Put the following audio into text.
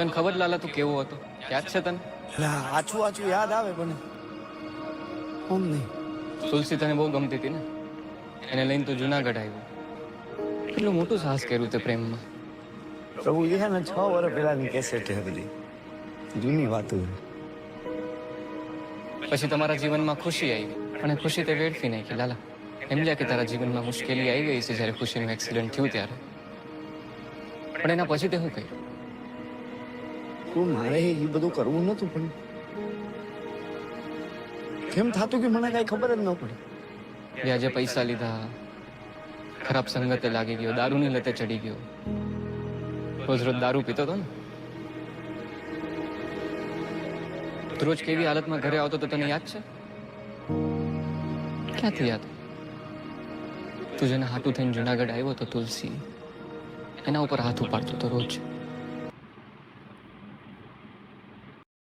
તને ખબર લાલા તું કેવો હતો? યાદ છે તને? આછું આછું યાદ આવે પણ ઓમ નહીં. તુલસી તને બહુ ગમતી હતી ને? એને લઈને તું જુનાગઢ આવ્યો. કેટલું મોટું સાહસ કર્યું તે પ્રેમમાં. પ્રભુ એ ને છ વર્ષ પહેલાની કેસેટ બધી. જૂની વાતો પછી તમારા જીવનમાં ખુશી આવી અને ખુશી તે વેડફી નાખી લાલા. એમ લ્યા કે તારા જીવનમાં મુશ્કેલી આવી ગઈ છે જ્યારે ખુશીનું એક્સિડન્ટ થયું ત્યારે. પણ એના પછી તે શું કહ્યું મારે એ બધું કરવું નતું પણ કેમ થતું કે મને કઈ ખબર જ ન પડી. વ્યાજે પૈસા લીધા. ખરાબ સંગતે લાગી ગયો, દારૂની લતે ચડી ગયો. રોજ રોજ દારૂ પીતો હતો ને? રોજ કેવી હાલતમાં ઘરે આવતો તો તને યાદ છે? ક્યાંથી યાદ? તું જેને હાટું થઈને જુનાગઢ આવ્યો તો તુલસી, એના ઉપર હાથ ઉપાડતો તો રોજ.